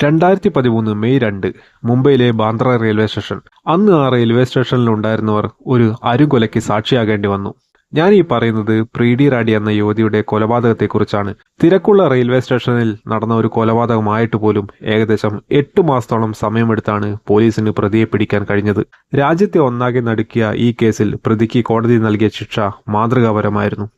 രണ്ടായിരത്തി പതിമൂന്ന് മെയ് രണ്ട് മുംബൈയിലെ ബാന്ദ്ര റെയിൽവേ സ്റ്റേഷൻ. അന്ന് ആ റെയിൽവേ സ്റ്റേഷനിൽ ഉണ്ടായിരുന്നവർ ഒരു അരുകൊലയ്ക്ക് സാക്ഷിയാകേണ്ടി വന്നു. ഞാൻ ഈ പറയുന്നത് പ്രീഡി റാഡി എന്ന യുവതിയുടെ കൊലപാതകത്തെക്കുറിച്ചാണ്. തിരക്കുള്ള റെയിൽവേ സ്റ്റേഷനിൽ നടന്ന ഒരു കൊലപാതകമായിട്ട് പോലും ഏകദേശം എട്ട് മാസത്തോളം സമയമെടുത്താണ് പോലീസിന് പ്രതിയെ പിടിക്കാൻ കഴിഞ്ഞത്. രാജ്യത്തെ ഒന്നാകെ നടുക്കിയ ഈ കേസിൽ പ്രതിക്ക് കോടതി നൽകിയ ശിക്ഷ മാതൃകാപരമായിരുന്നു.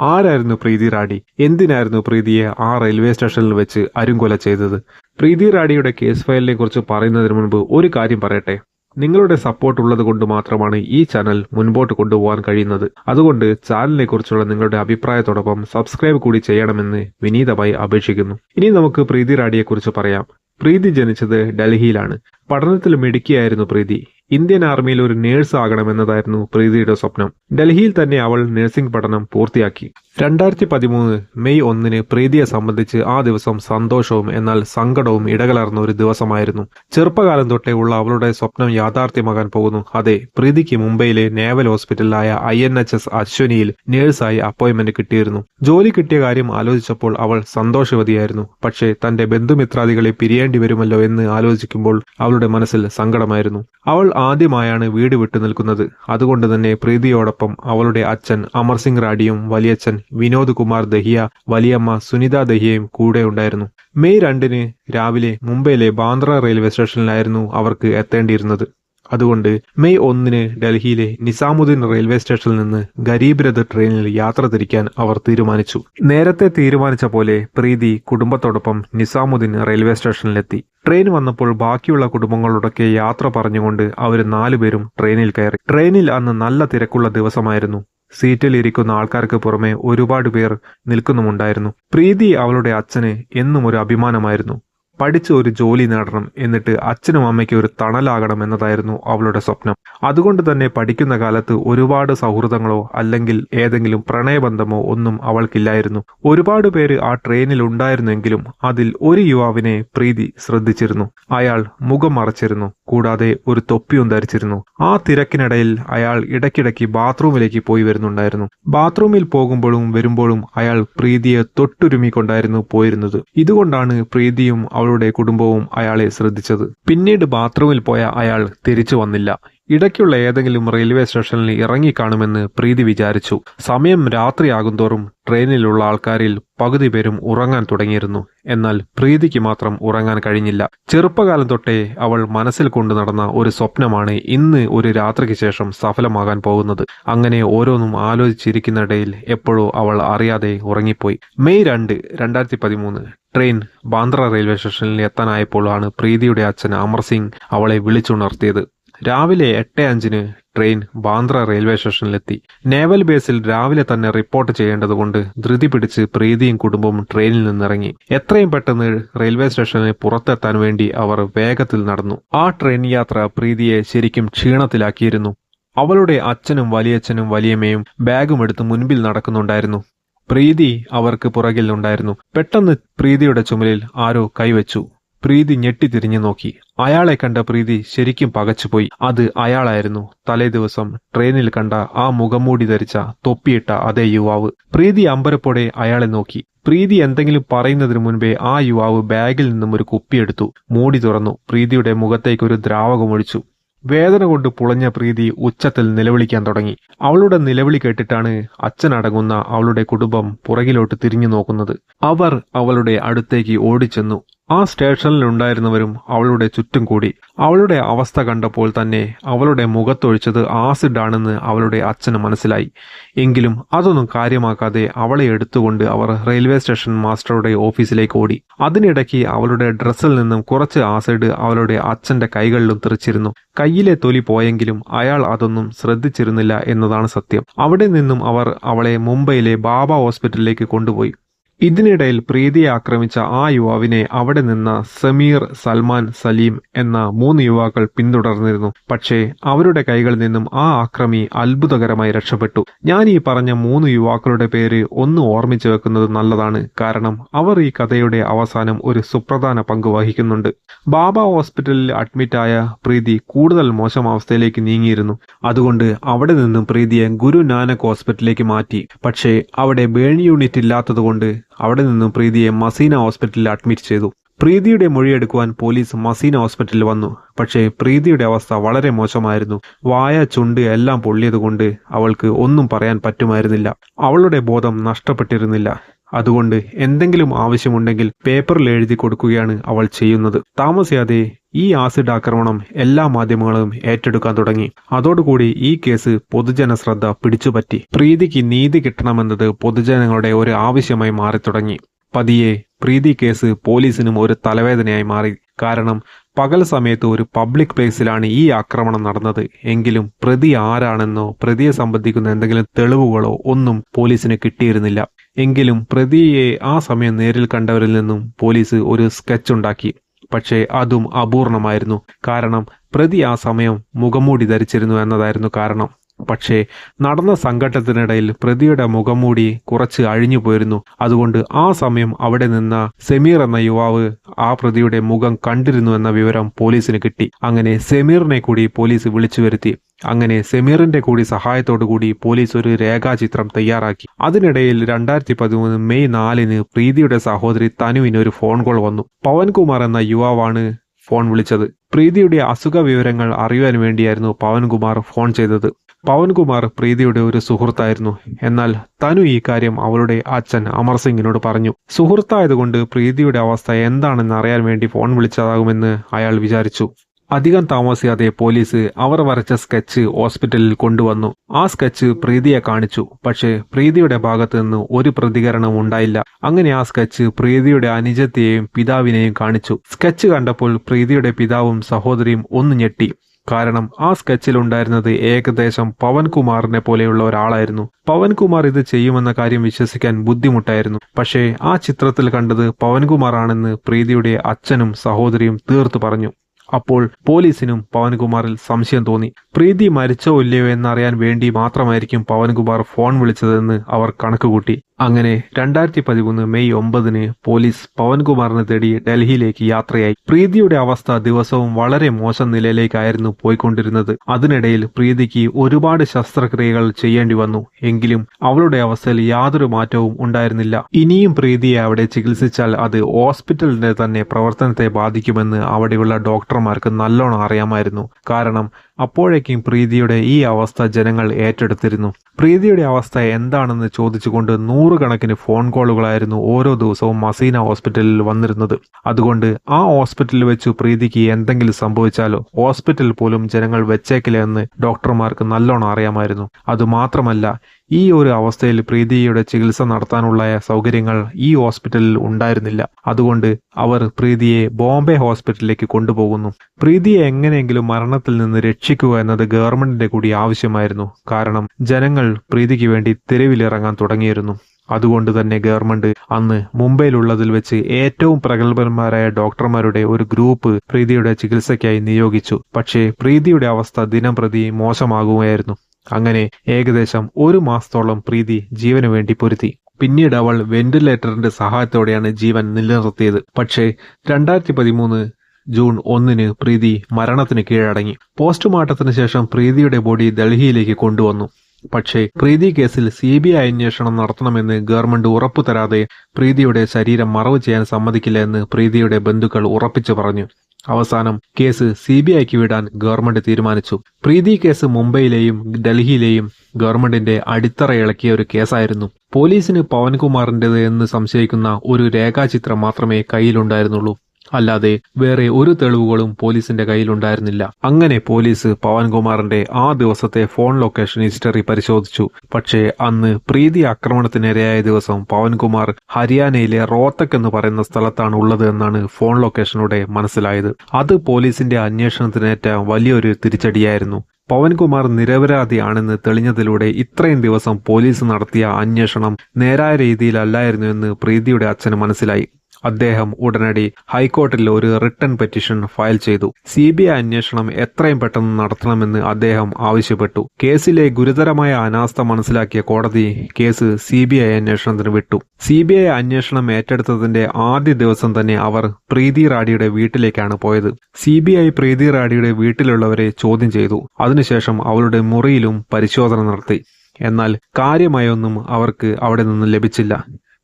ആരായിരുന്നു പ്രീതി റാഡി? എന്തിനായിരുന്നു പ്രീതിയെ ആ റെയിൽവേ സ്റ്റേഷനിൽ വെച്ച് അരുങ്കൊല ചെയ്തത്? പ്രീതി റാഡിയുടെ കേസ് ഫയലിനെ കുറിച്ച് പറയുന്നതിന് മുൻപ് ഒരു കാര്യം പറയട്ടെ. നിങ്ങളുടെ സപ്പോർട്ട് ഉള്ളത് കൊണ്ട് മാത്രമാണ് ഈ ചാനൽ മുൻപോട്ട് കൊണ്ടുപോകാൻ കഴിയുന്നത്. അതുകൊണ്ട് ചാനലിനെ കുറിച്ചുള്ള നിങ്ങളുടെ അഭിപ്രായത്തോടൊപ്പം സബ്സ്ക്രൈബ് കൂടി ചെയ്യണമെന്ന് വിനീതമായി അപേക്ഷിക്കുന്നു. ഇനി നമുക്ക് പ്രീതി റാഡിയെ കുറിച്ച് പറയാം. പ്രീതി ജനിച്ചത് ഡൽഹിയിലാണ്. പഠനത്തിൽ മിടുക്കിയായിരുന്നു പ്രീതി. ഇന്ത്യൻ ആർമിയിൽ ഒരു നേഴ്സ് ആകണമെന്നതായിരുന്നു പ്രീതിയുടെ സ്വപ്നം. ഡൽഹിയിൽ തന്നെ അവൾ നഴ്സിംഗ് പഠനം പൂർത്തിയാക്കി. രണ്ടായിരത്തി പതിമൂന്ന് മെയ് ഒന്നിന് പ്രീതിയെ സംബന്ധിച്ച് ആ ദിവസം സന്തോഷവും എന്നാൽ സങ്കടവും ഇടകലർന്ന ഒരു ദിവസമായിരുന്നു. ചെറുപ്പകാലം തൊട്ടേ ഉള്ള അവളുടെ സ്വപ്നം യാഥാർത്ഥ്യമാകാൻ പോകുന്നു. അതെ പ്രീതിക്ക് മുംബൈയിലെ നേവൽ ഹോസ്പിറ്റലായ ഐ എൻ എച്ച് എസ് അശ്വനിയിൽ നേഴ്സായി അപ്പോയിന്റ്മെന്റ് കിട്ടിയിരുന്നു. ജോലി കിട്ടിയ കാര്യം ആലോചിച്ചപ്പോൾ അവൾ സന്തോഷവതിയായിരുന്നു. പക്ഷേ തന്റെ ബന്ധുമിത്രാദികളെ പിരിയേണ്ടി വരുമല്ലോ എന്ന് ആലോചിക്കുമ്പോൾ അവളുടെ മനസ്സിൽ സങ്കടമായിരുന്നു. അവൾ ആദ്യമായാണ് വീട് വിട്ടു നിൽക്കുന്നത്. അതുകൊണ്ട് തന്നെ പ്രീതിയോടൊപ്പം അവളുടെ അച്ഛൻ അമർസിംഗ് റാഡിയും വലിയച്ഛൻ വിനോദ് കുമാർ ദഹിയ വലിയമ്മ സുനിത ദഹിയയും കൂടെ ഉണ്ടായിരുന്നു. മെയ് രണ്ടിന് രാവിലെ മുംബൈയിലെ ബാന്ദ്ര റെയിൽവേ സ്റ്റേഷനിലായിരുന്നു അവർക്ക് എത്തേണ്ടിയിരുന്നത്. അതുകൊണ്ട് മെയ് ഒന്നിന് ഡൽഹിയിലെ നിസാമുദ്ദീൻ റെയിൽവേ സ്റ്റേഷനിൽ നിന്ന് ഗരീബ് രഥ് ട്രെയിനിൽ യാത്ര തിരിക്കാൻ അവർ തീരുമാനിച്ചു. നേരത്തെ തീരുമാനിച്ച പോലെ പ്രീതി കുടുംബത്തോടൊപ്പം നിസാമുദ്ദീൻ റെയിൽവേ സ്റ്റേഷനിലെത്തി. ട്രെയിൻ വന്നപ്പോൾ ബാക്കിയുള്ള കുടുംബങ്ങളോടൊക്കെ യാത്ര പറഞ്ഞുകൊണ്ട് അവർ നാലുപേരും ട്രെയിനിൽ കയറി. ട്രെയിനിൽ അന്ന് നല്ല തിരക്കുള്ള ദിവസമായിരുന്നു. സീറ്റിൽ ഇരിക്കുന്ന ആൾക്കാർക്ക് പുറമെ ഒരുപാട് പേർ നിൽക്കുന്നുമുണ്ടായിരുന്നു. പ്രീതി അവളുടെ അച്ഛന് എന്നും ഒരു അഭിമാനമായിരുന്നു. പഠിച്ച് ഒരു ജോലി നേടണം എന്നിട്ട് അച്ഛനും അമ്മയ്ക്ക് ഒരു തണലാകണം എന്നതായിരുന്നു അവളുടെ സ്വപ്നം. അതുകൊണ്ട് തന്നെ പഠിക്കുന്ന കാലത്ത് ഒരുപാട് സൗഹൃദങ്ങളോ അല്ലെങ്കിൽ ഏതെങ്കിലും പ്രണയബന്ധമോ ഒന്നും അവൾക്കില്ലായിരുന്നു. ഒരുപാട് പേര് ആ ട്രെയിനിൽ ഉണ്ടായിരുന്നെങ്കിലും അതിൽ ഒരു യുവാവിനെ പ്രീതി ശ്രദ്ധിച്ചിരുന്നു. അയാൾ മുഖം മറച്ചിരുന്നു കൂടാതെ ഒരു തൊപ്പിയും ധരിച്ചിരുന്നു. ആ തിരക്കിനിടയിൽ അയാൾ ഇടയ്ക്കിടയ്ക്ക് ബാത്റൂമിലേക്ക് പോയി വരുന്നുണ്ടായിരുന്നു. ബാത്റൂമിൽ പോകുമ്പോഴും വരുമ്പോഴും അയാൾ പ്രീതിയെ തൊട്ടുരുമിക്കൊണ്ടായിരുന്നു പോയിരുന്നത്. ഇതുകൊണ്ടാണ് പ്രീതിയും അവളുടെ കുടുംബവും അയാളെ ശ്രദ്ധിച്ചത്. പിന്നീട് ബാത്റൂമിൽ പോയ അയാൾ തിരിച്ചു വന്നില്ല. ഇടയ്ക്കുള്ള ഏതെങ്കിലും റെയിൽവേ സ്റ്റേഷനിൽ ഇറങ്ങിക്കാണുമെന്ന് പ്രീതി വിചാരിച്ചു. സമയം രാത്രിയാകും തോറും ട്രെയിനിലുള്ള ആൾക്കാരിൽ പകുതി പേരും ഉറങ്ങാൻ തുടങ്ങിയിരുന്നു. എന്നാൽ പ്രീതിക്ക് മാത്രം ഉറങ്ങാൻ കഴിഞ്ഞില്ല. ചെറുപ്പകാലം തൊട്ടേ അവൾ മനസ്സിൽ കൊണ്ടു നടന്ന ഒരു സ്വപ്നമാണ് ഇന്ന് ഒരു രാത്രിക്ക് ശേഷം സഫലമാകാൻ പോകുന്നത്. അങ്ങനെ ഓരോന്നും ആലോചിച്ചിരിക്കുന്നിടയിൽ എപ്പോഴോ അവൾ അറിയാതെ ഉറങ്ങിപ്പോയി. മെയ് രണ്ട് രണ്ടായിരത്തി പതിമൂന്ന് ട്രെയിൻ ബാന്ദ്ര റെയിൽവേ സ്റ്റേഷനിൽ എത്താനായപ്പോഴാണ് പ്രീതിയുടെ അച്ഛൻ അമർ സിംഗ് അവളെ വിളിച്ചുണർത്തിയത്. രാവിലെ എട്ട് അഞ്ചിന് ട്രെയിൻ ബാന്ദ്ര റെയിൽവേ സ്റ്റേഷനിലെത്തി. നേവൽ ബേസിൽ രാവിലെ തന്നെ റിപ്പോർട്ട് ചെയ്യേണ്ടതുകൊണ്ട് ധൃതി പിടിച്ച് പ്രീതിയും കുടുംബവും ട്രെയിനിൽ നിന്നിറങ്ങി. എത്രയും പെട്ടെന്ന് റെയിൽവേ സ്റ്റേഷനിൽ പുറത്തെത്താൻ വേണ്ടി അവർ വേഗത്തിൽ നടന്നു. ആ ട്രെയിൻ യാത്ര പ്രീതിയെ ശരിക്കും ക്ഷീണത്തിലാക്കിയിരുന്നു. അവളുടെ അച്ഛനും വലിയച്ഛനും വലിയമ്മയും ബാഗും എടുത്ത് മുൻപിൽ നടക്കുന്നുണ്ടായിരുന്നു. പ്രീതി അവർക്ക് പുറകിൽ ഉണ്ടായിരുന്നു. പെട്ടെന്ന് പ്രീതിയുടെ ചുമലിൽ ആരോ കൈവച്ചു. പ്രീതി ഞെട്ടിത്തിരിഞ്ഞു നോക്കി. അയാളെ കണ്ട പ്രീതി ശരിക്കും പകച്ചുപോയി. അത് അയാളായിരുന്നു. തലേ ദിവസം ട്രെയിനിൽ കണ്ട ആ മുഖംമൂടി ധരിച്ച തൊപ്പിയിട്ട അതേ യുവാവ്. പ്രീതി അമ്പരപ്പോടെ അയാളെ നോക്കി. പ്രീതി എന്തെങ്കിലും പറയുന്നതിന് മുൻപേ ആ യുവാവ് ബാഗിൽ നിന്നും ഒരു കുപ്പിയെടുത്തു മൂടി തുറന്നു. പ്രീതിയുടെ മുഖത്തേക്ക് ഒരു ദ്രാവകമൊഴിച്ചു വേദന കൊണ്ട് പുളഞ്ഞ പ്രീതി ഉച്ചത്തിൽ നിലവിളിക്കാൻ തുടങ്ങി. അവളുടെ നിലവിളി കേട്ടിട്ടാണ് അച്ഛനടങ്ങുന്ന അവളുടെ കുടുംബം പുറകിലോട്ട് തിരിഞ്ഞു നോക്കുന്നത്. അവർ അവളുടെ അടുത്തേക്ക് ഓടിച്ചെന്നു. ആ സ്റ്റേഷനിലുണ്ടായിരുന്നവരും അവളുടെ ചുറ്റും കൂടി. അവളുടെ അവസ്ഥ കണ്ടപ്പോൾ തന്നെ അവളുടെ മുഖത്തൊഴിച്ചത് ആസിഡ് ആണെന്ന് അവളുടെ അച്ഛന് മനസ്സിലായി. എങ്കിലും അതൊന്നും കാര്യമാക്കാതെ അവളെ എടുത്തുകൊണ്ട് അവർ റെയിൽവേ സ്റ്റേഷൻ മാസ്റ്ററുടെ ഓഫീസിലേക്ക് ഓടി. അതിനിടയ്ക്ക് അവളുടെ ഡ്രസ്സിൽ നിന്നും കുറച്ച് ആസിഡ് അവളുടെ അച്ഛന്റെ കൈകളിലും തെറിച്ചിരുന്നു. കയ്യിലെ തൊലി പോയെങ്കിലും അയാൾ അതൊന്നും ശ്രദ്ധിച്ചിരുന്നില്ല എന്നതാണ് സത്യം. അവിടെ നിന്നും അവർ അവളെ മുംബൈയിലെ ബാബ ഹോസ്പിറ്റലിലേക്ക് കൊണ്ടുപോയി. ഇതിനിടയിൽ പ്രീതിയെ ആക്രമിച്ച ആ യുവാവിനെ അവിടെ നിന്ന സമീർ സൽമാൻ സലീം എന്ന മൂന്ന് യുവാക്കൾ പിന്തുടർന്നിരുന്നു. പക്ഷേ അവരുടെ കൈകളിൽ നിന്നും ആ ആക്രമി അത്ഭുതകരമായി രക്ഷപ്പെട്ടു. ഞാൻ ഈ പറഞ്ഞ മൂന്ന് യുവാക്കളുടെ പേര് ഒന്ന് ഓർമ്മിച്ചു വെക്കുന്നത് നല്ലതാണ്. കാരണം അവർ ഈ കഥയുടെ അവസാനം ഒരു സുപ്രധാന പങ്ക് വഹിക്കുന്നുണ്ട്. ബാബ ഹോസ്പിറ്റലിൽ അഡ്മിറ്റായ പ്രീതി കൂടുതൽ മോശം അവസ്ഥയിലേക്ക് നീങ്ങിയിരുന്നു. അതുകൊണ്ട് അവിടെ നിന്നും പ്രീതിയെ ഗുരു നാനക് ഹോസ്പിറ്റലിലേക്ക് മാറ്റി. പക്ഷേ അവിടെ ബേൺ യൂണിറ്റ് ഇല്ലാത്തതുകൊണ്ട് അവിടെ നിന്നും പ്രീതിയെ മസീന ഹോസ്പിറ്റലിൽ അഡ്മിറ്റ് ചെയ്തു. പ്രീതിയുടെ മൊഴിയെടുക്കുവാൻ പോലീസ് മസീന ഹോസ്പിറ്റലിൽ വന്നു. പക്ഷേ പ്രീതിയുടെ അവസ്ഥ വളരെ മോശമായിരുന്നു. വായ ചുണ്ട് എല്ലാം പൊള്ളിയതുകൊണ്ട് അവൾക്ക് ഒന്നും പറയാൻ പറ്റുമായിരുന്നില്ല. അവളുടെ ബോധം നഷ്ടപ്പെട്ടിരുന്നില്ല. അതുകൊണ്ട് എന്തെങ്കിലും ആവശ്യമുണ്ടെങ്കിൽ പേപ്പറിൽ എഴുതി കൊടുക്കുകയാണ് അവൾ ചെയ്യുന്നത്. താമസിയാതെ ഈ ആസിഡ് ആക്രമണം എല്ലാ മാധ്യമങ്ങളും ഏറ്റെടുക്കാൻ തുടങ്ങി. അതോടുകൂടി ഈ കേസ് പൊതുജന ശ്രദ്ധ പിടിച്ചുപറ്റി. പ്രീതിക്ക് നീതി കിട്ടണമെന്നത് പൊതുജനങ്ങളുടെ ഒരു ആവശ്യമായി മാറി തുടങ്ങി പതിയെ പ്രീതി കേസ് പോലീസിനും ഒരു തലവേദനയായി മാറി. കാരണം പകൽ സമയത്ത് ഒരു പബ്ലിക് പ്ലേസിലാണ് ഈ ആക്രമണം നടന്നത്. എങ്കിലും പ്രതി ആരാണെന്നോ പ്രതിയെ സംബന്ധിക്കുന്ന എന്തെങ്കിലും തെളിവുകളോ ഒന്നും പോലീസിന് കിട്ടിയിരുന്നില്ല. എങ്കിലും പ്രതിയെ ആ സമയം നേരിൽ കണ്ടവരിൽ നിന്നും പോലീസ് ഒരു സ്കെച്ച് ഉണ്ടാക്കി. പക്ഷേ അതും അപൂർണമായിരുന്നു. കാരണം പ്രതി ആ സമയം മുഖംമൂടി ധരിച്ചിരുന്നു എന്നതായിരുന്നു കാരണം. പക്ഷേ നടന്ന സംഘട്ടത്തിനിടയിൽ പ്രതിയുടെ മുഖംമൂടി കുറച്ച് അഴിഞ്ഞു പോയിരുന്നു. അതുകൊണ്ട് ആ സമയം അവിടെ നിന്ന സെമീർ എന്ന യുവാവ് ആ പ്രതിയുടെ മുഖം കണ്ടിരുന്നു എന്ന വിവരം പോലീസിന് കിട്ടി. അങ്ങനെ സെമീറിനെ കൂടി പോലീസ് വിളിച്ചു വരുത്തി. അങ്ങനെ സെമീറിന്റെ കൂടി സഹായത്തോടു കൂടി പോലീസ് ഒരു രേഖാചിത്രം തയ്യാറാക്കി. അതിനിടയിൽ രണ്ടായിരത്തി പതിമൂന്ന് മെയ് നാലിന് പ്രീതിയുടെ സഹോദരി തനുവിന് ഒരു ഫോൺ കോൾ വന്നു. പവൻകുമാർ എന്ന യുവാവാണ് ഫോൺ വിളിച്ചത്. പ്രീതിയുടെ അസുഖ വിവരങ്ങൾ അറിയുവാൻ വേണ്ടിയായിരുന്നു പവൻകുമാർ ഫോൺ ചെയ്തത്. പവൻകുമാർ പ്രീതിയുടെ ഒരു സുഹൃത്തായിരുന്നു. എന്നാൽ തനു ഈ കാര്യം അവളുടെ അച്ഛൻ അമർസിംഗിനോട് പറഞ്ഞു. സുഹൃത്തായതുകൊണ്ട് പ്രീതിയുടെ അവസ്ഥ എന്താണെന്ന് അറിയാൻ വേണ്ടി ഫോൺ വിളിച്ചതാകുമെന്ന് അയാൾ വിചാരിച്ചു. അധികം താമസിയാതെ പോലീസ് അവർ വരച്ച സ്കെച്ച് ഹോസ്പിറ്റലിൽ കൊണ്ടുവന്നു. ആ സ്കെച്ച് പ്രീതിയെ കാണിച്ചു. പക്ഷേ പ്രീതിയുടെ ഭാഗത്തു നിന്ന് ഒരു പ്രതികരണം ഉണ്ടായില്ല. അങ്ങനെ ആ സ്കെച്ച് പ്രീതിയുടെ അനുജത്തെയും പിതാവിനെയും കാണിച്ചു. സ്കെച്ച് കണ്ടപ്പോൾ പ്രീതിയുടെ പിതാവും സഹോദരിയും ഒന്ന് ഞെട്ടി. കാരണം ആ സ്കെച്ചിൽ ഉണ്ടായിരുന്നത് ഏകദേശം പവൻകുമാറിനെ പോലെയുള്ള ഒരാളായിരുന്നു. പവൻകുമാർ ഇത് ചെയ്യുമെന്ന കാര്യം വിശ്വസിക്കാൻ ബുദ്ധിമുട്ടായിരുന്നു. പക്ഷേ ആ ചിത്രത്തിൽ കണ്ടത് പവൻകുമാറാണെന്ന് പ്രീതിയുടെ അച്ഛനും സഹോദരിയും തീർത്തു പറഞ്ഞു. അപ്പോൾ പോലീസിനും പവൻകുമാറിൽ സംശയം തോന്നി. പ്രീതി മരിച്ചോ ഇല്ലയോ എന്നറിയാൻ വേണ്ടി മാത്രമായിരിക്കും പവൻകുമാർ ഫോൺ വിളിച്ചതെന്ന് അവർ കണക്കുകൂട്ടി. അങ്ങനെ രണ്ടായിരത്തി പതിമൂന്ന് മെയ് ഒമ്പതിന് പോലീസ് പവൻകുമാറിനെ തേടി ഡൽഹിയിലേക്ക് യാത്രയായി. പ്രീതിയുടെ അവസ്ഥ ദിവസവും വളരെ മോശം നിലയിലേക്കായിരുന്നു പോയിക്കൊണ്ടിരുന്നത്. അതിനിടയിൽ പ്രീതിക്ക് ഒരുപാട് ശസ്ത്രക്രിയകൾ ചെയ്യേണ്ടി വന്നു. എങ്കിലും അവളുടെ അവസ്ഥയിൽ യാതൊരു മാറ്റവും ഉണ്ടായിരുന്നില്ല. ഇനിയും പ്രീതിയെ അവിടെ ചികിത്സിച്ചാൽ അത് ഹോസ്പിറ്റലിന്റെ തന്നെ പ്രവർത്തനത്തെ ബാധിക്കുമെന്ന് അവിടെയുള്ള ഡോക്ടർമാർക്ക് നല്ലോണം അറിയാമായിരുന്നു. കാരണം അപ്പോഴേക്കും പ്രീതിയുടെ ഈ അവസ്ഥ ജനങ്ങൾ ഏറ്റെടുത്തിരുന്നു. പ്രീതിയുടെ അവസ്ഥ എന്താണെന്ന് ചോദിച്ചുകൊണ്ട് നൂറുകണക്കിന് ഫോൺ കോളുകളായിരുന്നു ഓരോ ദിവസവും മസീന ഹോസ്പിറ്റലിൽ വന്നിരുന്നത്. അതുകൊണ്ട് ആ ഹോസ്പിറ്റലിൽ വെച്ച് പ്രീതിക്ക് എന്തെങ്കിലും സംഭവിച്ചാലോ? ഹോസ്പിറ്റൽ പോലും ജനങ്ങൾ വെച്ചേക്കില്ല എന്ന് ഡോക്ടർമാർക്ക് നല്ലോണം അറിയാമായിരുന്നു. അതുമാത്രമല്ല ഈ ഒരു അവസ്ഥയിൽ പ്രീതിയുടെ ചികിത്സ നടത്താനുള്ള സൗകര്യങ്ങൾ ഈ ഹോസ്പിറ്റലിൽ ഉണ്ടായിരുന്നില്ല. അതുകൊണ്ട് അവർ പ്രീതിയെ ബോംബെ ഹോസ്പിറ്റലിലേക്ക് കൊണ്ടുപോകുന്നു. പ്രീതിയെ എങ്ങനെയെങ്കിലും മരണത്തിൽ നിന്ന് രക്ഷിക്കുക എന്നത് ഗവൺമെന്റിന്റെ കൂടി ആവശ്യമായിരുന്നു. കാരണം ജനങ്ങൾ പ്രീതിക്ക് വേണ്ടി തെരുവിലിറങ്ങാൻ തുടങ്ങിയിരുന്നു. അതുകൊണ്ട് തന്നെ ഗവൺമെന്റ് അന്ന് മുംബൈയിലുള്ളതിൽ വെച്ച് ഏറ്റവും പ്രഗത്ഭന്മാരായ ഡോക്ടർമാരുടെ ഒരു ഗ്രൂപ്പ് പ്രീതിയുടെ ചികിത്സയ്ക്കായി നിയോഗിച്ചു. പക്ഷേ പ്രീതിയുടെ അവസ്ഥ ദിനം പ്രതി മോശമാകുകയായിരുന്നു. അങ്ങനെ ഏകദേശം ഒരു മാസത്തോളം പ്രീതി ജീവന് വേണ്ടി പൊരുത്തി. പിന്നീട് അവൾ വെന്റിലേറ്ററിന്റെ സഹായത്തോടെയാണ് ജീവൻ നിലനിർത്തിയത്. പക്ഷേ രണ്ടായിരത്തി പതിമൂന്ന് ജൂൺ ഒന്നിന് പ്രീതി മരണത്തിന് കീഴടങ്ങി. പോസ്റ്റ്മോർട്ടത്തിന് ശേഷം പ്രീതിയുടെ ബോഡി ഡൽഹിയിലേക്ക് കൊണ്ടുവന്നു. പക്ഷേ പ്രീതി കേസിൽ സി ബി ഐ അന്വേഷണം നടത്തണമെന്ന് ഗവൺമെന്റ് ഉറപ്പു തരാതെ പ്രീതിയുടെ ശരീരം മറവ് ചെയ്യാൻ സമ്മതിക്കില്ല എന്ന് പ്രീതിയുടെ ബന്ധുക്കൾ ഉറപ്പിച്ചു പറഞ്ഞു. അവസാനം കേസ് സി ബി ഐക്ക് വിടാൻ ഗവൺമെന്റ് തീരുമാനിച്ചു. പ്രീതി കേസ് മുംബൈയിലെയും ഡൽഹിയിലെയും ഗവൺമെന്റിന്റെ അടിത്തറ ഇളക്കിയ ഒരു കേസായിരുന്നു. പോലീസിന് പവൻകുമാറിന്റേത് എന്ന് സംശയിക്കുന്ന ഒരു രേഖാചിത്രം മാത്രമേ കയ്യിലുണ്ടായിരുന്നുള്ളൂ. അല്ലാതെ വേറെ ഒരു തെളിവുകളും പോലീസിന്റെ കയ്യിലുണ്ടായിരുന്നില്ല. അങ്ങനെ പോലീസ് പവൻകുമാറിന്റെ ആ ദിവസത്തെ ഫോൺ ലൊക്കേഷൻ ഹിസ്റ്ററി പരിശോധിച്ചു. പക്ഷേ അന്ന് പ്രീതി ആക്രമണത്തിനിരയായ ദിവസം പവൻകുമാർ ഹരിയാനയിലെ റോത്തക് എന്ന് പറയുന്ന സ്ഥലത്താണ് ഉള്ളത് എന്നാണ് ഫോൺ ലൊക്കേഷനിലൂടെ മനസ്സിലായത്. അത് പോലീസിന്റെ അന്വേഷണത്തിനേറ്റ വലിയൊരു തിരിച്ചടിയായിരുന്നു. പവൻകുമാർ നിരപരാധിയാണെന്ന് തെളിഞ്ഞതിലൂടെ ഇത്രയും ദിവസം പോലീസ് നടത്തിയ അന്വേഷണം നേരായ രീതിയിലല്ലായിരുന്നു എന്ന് പ്രീതിയുടെ അച്ഛന് മനസ്സിലായി. അദ്ദേഹം ഉടനടി ഹൈക്കോടതിയിൽ ഒരു റിട്ടേൺ പെറ്റീഷൻ ഫയൽ ചെയ്തു. സി ബി ഐ അന്വേഷണം എത്രയും പെട്ടെന്ന് നടത്തണമെന്ന് അദ്ദേഹം ആവശ്യപ്പെട്ടു. കേസിലെ ഗുരുതരമായ അനാസ്ഥ മനസ്സിലാക്കിയ കോടതി കേസ് സി ബി ഐ അന്വേഷണത്തിന് വിട്ടു. സി ബി ഐ അന്വേഷണം ഏറ്റെടുത്തതിന്റെ ആദ്യ ദിവസം തന്നെ അവർ പ്രീതി റാഡിയുടെ വീട്ടിലേക്കാണ് പോയത്. സി ബി ഐ പ്രീതി റാഡിയുടെ വീട്ടിലുള്ളവരെ ചോദ്യം ചെയ്തു. അതിനുശേഷം അവളുടെ മുറിയിലും പരിശോധന നടത്തി. എന്നാൽ കാര്യമായൊന്നും അവർക്ക് അവിടെ നിന്ന് ലഭിച്ചില്ല.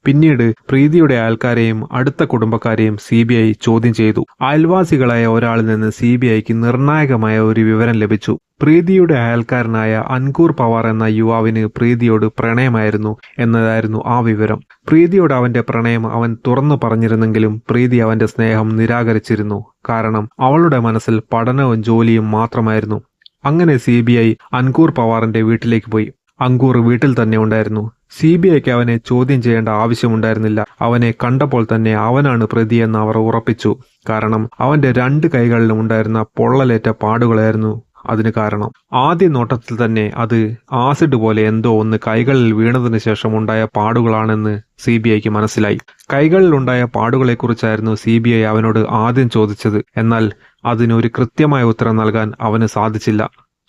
പിന്നീട് പ്രീതിയുടെ അയൽക്കാരെയും അടുത്ത കുടുംബക്കാരെയും സി ബി ഐ ചോദ്യം ചെയ്തു. അയൽവാസികളായ ഒരാളിൽ നിന്ന് സി ബി ഐക്ക് നിർണായകമായ ഒരു വിവരം ലഭിച്ചു. പ്രീതിയുടെ അയൽക്കാരനായ അൻകൂർ പവാർ എന്ന യുവാവിന് പ്രീതിയോട് പ്രണയമായിരുന്നു എന്നതായിരുന്നു ആ വിവരം. പ്രീതിയോട് അവന്റെ പ്രണയം അവൻ തുറന്നു പറഞ്ഞിരുന്നെങ്കിലും പ്രീതി അവന്റെ സ്നേഹം നിരാകരിച്ചിരുന്നു. കാരണം അവളുടെ മനസ്സിൽ പഠനവും ജോലിയും മാത്രമായിരുന്നു. അങ്ങനെ സി ബി ഐ അൻകൂർ പവാറിന്റെ വീട്ടിലേക്ക് പോയി. അങ്കൂർ വീട്ടിൽ തന്നെ ഉണ്ടായിരുന്നു. സി ബി ഐക്ക് അവനെ ചോദ്യം ചെയ്യേണ്ട ആവശ്യമുണ്ടായിരുന്നില്ല. അവനെ കണ്ടപ്പോൾ തന്നെ അവനാണ് പ്രതിയെന്ന് അവർ ഉറപ്പിച്ചു. കാരണം അവന്റെ രണ്ട് കൈകളിലും ഉണ്ടായിരുന്ന പൊള്ളലേറ്റ പാടുകളായിരുന്നു അതിന് കാരണം. ആദ്യ നോട്ടത്തിൽ തന്നെ അത് ആസിഡ് പോലെ എന്തോ ഒന്ന് കൈകളിൽ വീണതിന് ശേഷം ഉണ്ടായ പാടുകളാണെന്ന് സി ബി ഐക്ക് മനസ്സിലായി. കൈകളിലുണ്ടായ പാടുകളെക്കുറിച്ചായിരുന്നു സി ബി ഐ അവനോട് ആദ്യം ചോദിച്ചത്. എന്നാൽ അതിനൊരു കൃത്യമായ ഉത്തരം നൽകാൻ അവന് സാധിച്ചില്ല.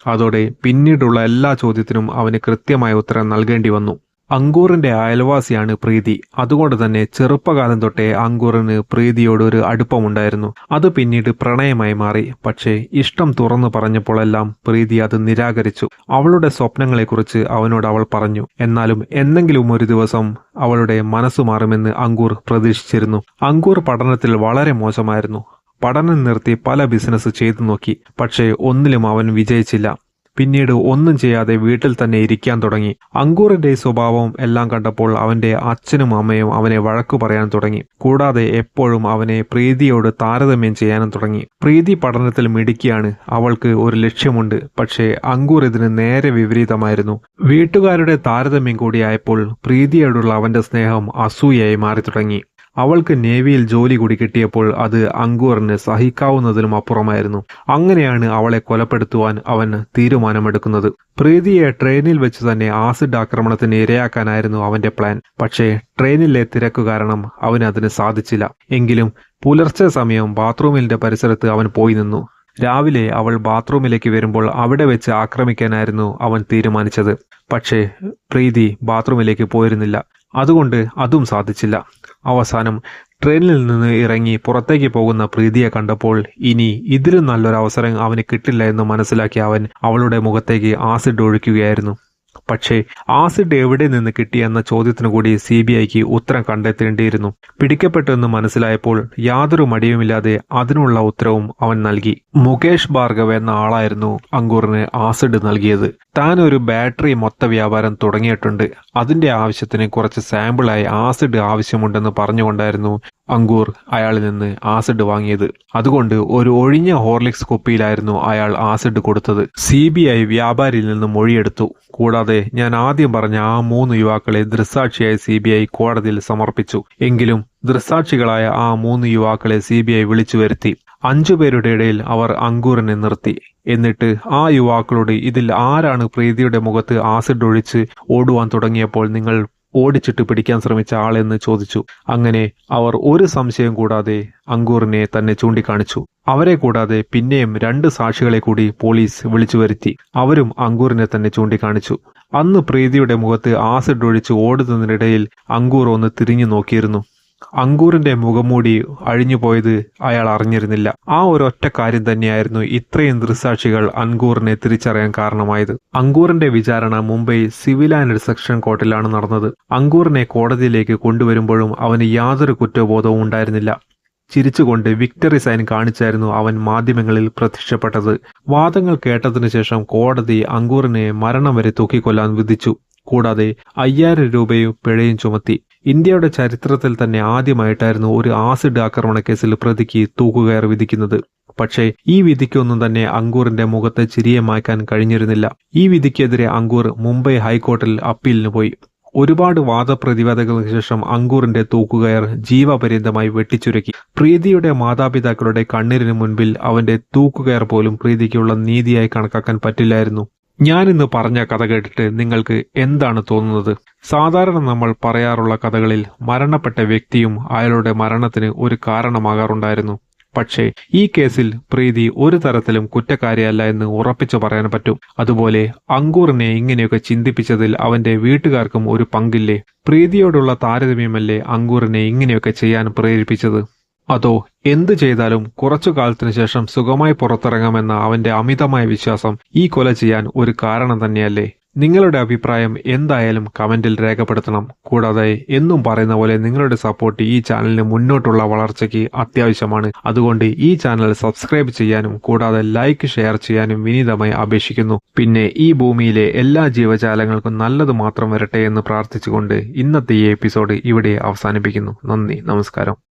അതോടെ പിന്നീടുള്ള എല്ലാ ചോദ്യത്തിനും അവന് കൃത്യമായ ഉത്തരം നൽകേണ്ടി വന്നു. അങ്കൂറിന്റെ അയൽവാസിയാണ് പ്രീതി. അതുകൊണ്ട് തന്നെ ചെറുപ്പകാലം തൊട്ടേ അങ്കൂറിന് പ്രീതിയോട് ഒരു അടുപ്പമുണ്ടായിരുന്നു. അത് പിന്നീട് പ്രണയമായി മാറി. പക്ഷേ ഇഷ്ടം തുറന്നു പറഞ്ഞപ്പോഴെല്ലാം പ്രീതി അത് നിരാകരിച്ചു. അവളുടെ സ്വപ്നങ്ങളെക്കുറിച്ച് അവനോട് അവൾ പറഞ്ഞു. എന്നാലും എന്തെങ്കിലും ഒരു ദിവസം അവളുടെ മനസ്സു മാറുമെന്ന് അങ്കൂർ പ്രതീക്ഷിച്ചിരുന്നു. അങ്കൂർ പഠനത്തിൽ വളരെ മോശമായിരുന്നു. പഠനം നിർത്തി പല ബിസിനസ് ചെയ്തു നോക്കി. പക്ഷേ ഒന്നിലും അവൻ വിജയിച്ചില്ല. പിന്നീട് ഒന്നും ചെയ്യാതെ വീട്ടിൽ തന്നെ ഇരിക്കാൻ തുടങ്ങി. അങ്കൂറിന്റെ സ്വഭാവം എല്ലാം കണ്ടപ്പോൾ അവന്റെ അച്ഛനും അമ്മയും അവനെ വഴക്കു പറയാൻ തുടങ്ങി. കൂടാതെ എപ്പോഴും അവനെ പ്രീതിയോട് താരതമ്യം ചെയ്യാനും തുടങ്ങി. പ്രീതി പഠനത്തിൽ മിടുക്കിയാണ്. അവൾക്ക് ഒരു ലക്ഷ്യമുണ്ട്. പക്ഷേ അങ്കൂർ ഇതിന് നേരെ വിപരീതമായിരുന്നു. വീട്ടുകാരുടെ താരതമ്യം കൂടിയായപ്പോൾ പ്രീതിയോടുള്ള അവന്റെ സ്നേഹം അസൂയയായി മാറി തുടങ്ങി അവൾക്ക് നേവിയിൽ ജോലി കൂടി കിട്ടിയപ്പോൾ അത് അങ്കൂറിന് സഹിക്കാവുന്നതിലും അപ്പുറമായിരുന്നു. അങ്ങനെയാണ് അവളെ കൊലപ്പെടുത്തുവാൻ അവൻ തീരുമാനമെടുക്കുന്നത്. പ്രീതിയെ ട്രെയിനിൽ വെച്ച് തന്നെ ആസിഡ് ആക്രമണത്തിന് ഇരയാക്കാനായിരുന്നു അവന്റെ പ്ലാൻ. പക്ഷേ ട്രെയിനിലെ തിരക്ക് കാരണം അവന് അതിന് സാധിച്ചില്ല. എങ്കിലും പുലർച്ചെ സമയം ബാത്റൂമിന്റെ പരിസരത്ത് അവൻ പോയി നിന്നു. രാവിലെ അവൾ ബാത്റൂമിലേക്ക് വരുമ്പോൾ അവിടെ വെച്ച് ആക്രമിക്കാനായിരുന്നു അവൻ തീരുമാനിച്ചത്. പക്ഷേ പ്രീതി ബാത്റൂമിലേക്ക് പോയിരുന്നില്ല. അതുകൊണ്ട് അതും സാധിച്ചില്ല. അവസാനം ട്രെയിനിൽ നിന്ന് ഇറങ്ങി പുറത്തേക്ക് പോകുന്ന പ്രീതിയെ കണ്ടപ്പോൾ ഇനി ഇതിലും നല്ലൊരു അവസരം അവന് കിട്ടില്ല എന്ന് മനസ്സിലാക്കി അവൻ അവളുടെ മുഖത്തേക്ക് ആസിഡ് ഒഴിക്കുകയായിരുന്നു. പക്ഷേ ആസിഡ് എവിടെ നിന്ന് കിട്ടിയെന്ന ചോദ്യത്തിനു കൂടി സി ബി ഐക്ക് ഉത്തരം കണ്ടെത്തേണ്ടിയിരുന്നു. പിടിക്കപ്പെട്ടെന്ന് മനസ്സിലായപ്പോൾ യാതൊരു മടിയുമില്ലാതെ അതിനുള്ള ഉത്തരവും അവൻ നൽകി. മുകേഷ് ഭാർഗവ് എന്ന ആളായിരുന്നു അങ്കൂറിന് ആസിഡ് നൽകിയത്. താൻ ഒരു ബാറ്ററി മൊത്ത വ്യാപാരം തുടങ്ങിയിട്ടുണ്ട്. അതിന്റെ ആവശ്യത്തിന് കുറച്ച് സാമ്പിളായി ആസിഡ് ആവശ്യമുണ്ടെന്ന് പറഞ്ഞുകൊണ്ടായിരുന്നു അങ്കൂർ അയാളിൽ നിന്ന് ആസിഡ് വാങ്ങിയത്. അതുകൊണ്ട് ഒരു ഒഴിഞ്ഞ ഹോർലിക്സ് കുപ്പിയിലായിരുന്നു അയാൾ ആസിഡ് കൊടുത്തത്. സി ബി ഐ വ്യാപാരിയിൽ നിന്ന് മൊഴിയെടുത്തു. കൂടാതെ ഞാൻ ആദ്യം പറഞ്ഞ ആ മൂന്ന് യുവാക്കളെ ദൃസാക്ഷിയായി സി ബി ഐ കോടതിയിൽ സമർപ്പിച്ചു. എങ്കിലും ദൃസാക്ഷികളായ ആ മൂന്ന് യുവാക്കളെ സി ബി ഐ വിളിച്ചു വരുത്തി. അഞ്ചു പേരുടെ ഇടയിൽ അവർ അങ്കൂറിനെ നിർത്തി. എന്നിട്ട് ആ യുവാക്കളോട് ഇതിൽ ആരാണ് പ്രീതിയുടെ മുഖത്ത് ആസിഡ് ഒഴിച്ച് ഓടുവാൻ തുടങ്ങിയപ്പോൾ നിങ്ങൾ ഓടിച്ചിട്ട് പിടിക്കാൻ ശ്രമിച്ച ആളെന്ന് ചോദിച്ചു. അങ്ങനെ അവർ ഒരു സംശയം കൂടാതെ അങ്കൂറിനെ തന്നെ ചൂണ്ടിക്കാണിച്ചു. അവരെ കൂടാതെ പിന്നെയും രണ്ട് സാക്ഷികളെ കൂടി പോലീസ് വിളിച്ചു വരുത്തി. അവരും അങ്കൂറിനെ തന്നെ ചൂണ്ടിക്കാണിച്ചു. അന്ന് പ്രീതിയുടെ മുഖത്ത് ആസിഡ് ഒഴിച്ച് ഓടുന്നതിനിടയിൽ അങ്കൂർ ഒന്ന് തിരിഞ്ഞു നോക്കിയിരുന്നു. അങ്കൂറിന്റെ മുഖംമൂടി അഴിഞ്ഞുപോയത് അയാൾ അറിഞ്ഞിരുന്നില്ല. ആ ഒരൊറ്റ കാര്യം തന്നെയായിരുന്നു ഇത്രയും ദൃസാക്ഷികൾ അങ്കൂറിനെ തിരിച്ചറിയാൻ കാരണമായത്. അങ്കൂറിന്റെ വിചാരണ മുംബൈ സിവിൽ ആൻഡ് സെക്ഷൻ കോർട്ടിലാണ് നടന്നത്. അങ്കൂറിനെ കോടതിയിലേക്ക് കൊണ്ടുവരുമ്പോഴും അവന് യാതൊരു കുറ്റബോധവും ഉണ്ടായിരുന്നില്ല. ചിരിച്ചുകൊണ്ട് വിക്ടറി സൈൻ കാണിച്ചായിരുന്നു അവൻ മാധ്യമങ്ങളിൽ പ്രത്യക്ഷപ്പെട്ടത്. വാദങ്ങൾ കേട്ടതിനു ശേഷം കോടതി അങ്കൂറിനെ മരണം വരെ തൂക്കിക്കൊല്ലാൻ വിധിച്ചു. കൂടാതെ അയ്യായിരം രൂപയും പിഴയും ചുമത്തി. ഇന്ത്യയുടെ ചരിത്രത്തിൽ തന്നെ ആദ്യമായിട്ടായിരുന്നു ഒരു ആസിഡ് ആക്രമണ കേസിൽ പ്രതിക്ക് തൂക്കുകയർ വിധിക്കുന്നത്. പക്ഷേ ഈ വിധിക്കൊന്നും തന്നെ അങ്കൂറിന്റെ മുഖത്തെ ചിരിയെ മായ്ക്കാൻ കഴിഞ്ഞിരുന്നില്ല. ഈ വിധിക്കെതിരെ അങ്കൂർ മുംബൈ ഹൈക്കോടതിയിൽ അപ്പീലിന് പോയി. ഒരുപാട് വാദപ്രതിവാദങ്ങൾക്ക് ശേഷം അങ്കൂറിന്റെ തൂക്കുകയർ ജീവപര്യന്തമായി വെട്ടിച്ചുരുക്കി. പ്രീതിയുടെ മാതാപിതാക്കളുടെ കണ്ണീരിന് മുൻപിൽ അവന്റെ തൂക്കുകയർ പോലും പ്രീതിക്കുള്ള നീതിയായി കണക്കാക്കാൻ പറ്റില്ലായിരുന്നു. ഞാനിന്ന് പറഞ്ഞ കഥ കേട്ടിട്ട് നിങ്ങൾക്ക് എന്താണ് തോന്നുന്നത്? സാധാരണ നമ്മൾ പറയാറുള്ള കഥകളിൽ മരണപ്പെട്ട വ്യക്തിയും അയാളുടെ മരണത്തിന് ഒരു കാരണമാകാറുണ്ടായിരുന്നു. പക്ഷേ ഈ കേസിൽ പ്രീതി ഒരു തരത്തിലും കുറ്റക്കാരിയല്ല എന്ന് ഉറപ്പിച്ചു പറയാൻ പറ്റും. അതുപോലെ അങ്കൂറിനെ ഇങ്ങനെയൊക്കെ ചിന്തിപ്പിച്ചതിൽ അവന്റെ വീട്ടുകാർക്കും ഒരു പങ്കില്ലേ? പ്രീതിയോടുള്ള താരതമ്യമല്ലേ അങ്കൂറിനെ ഇങ്ങനെയൊക്കെ ചെയ്യാൻ പ്രേരിപ്പിച്ചത്? അതോ എന്തു ചെയ്താലും കുറച്ചു കാലത്തിനു ശേഷം സുഖമായി പുറത്തിറങ്ങാമെന്ന അവന്റെ അമിതമായ വിശ്വാസം ഈ കൊല ചെയ്യാൻ ഒരു കാരണം തന്നെയല്ലേ? നിങ്ങളുടെ അഭിപ്രായം എന്തായാലും കമന്റിൽ രേഖപ്പെടുത്തണം. കൂടാതെ എന്നും പറയുന്ന പോലെ നിങ്ങളുടെ സപ്പോർട്ട് ഈ ചാനലിന് മുന്നോട്ടുള്ള വളർച്ചയ്ക്ക് അത്യാവശ്യമാണ്. അതുകൊണ്ട് ഈ ചാനൽ സബ്സ്ക്രൈബ് ചെയ്യാനും കൂടാതെ ലൈക്ക് ഷെയർ ചെയ്യാനും വിനീതമായി അപേക്ഷിക്കുന്നു. പിന്നെ ഈ ഭൂമിയിലെ എല്ലാ ജീവജാലങ്ങൾക്കും നല്ലത് മാത്രം വരട്ടെ എന്ന് പ്രാർത്ഥിച്ചുകൊണ്ട് ഇന്നത്തെ ഈ എപ്പിസോഡ് ഇവിടെ അവസാനിപ്പിക്കുന്നു. നന്ദി നമസ്കാരം.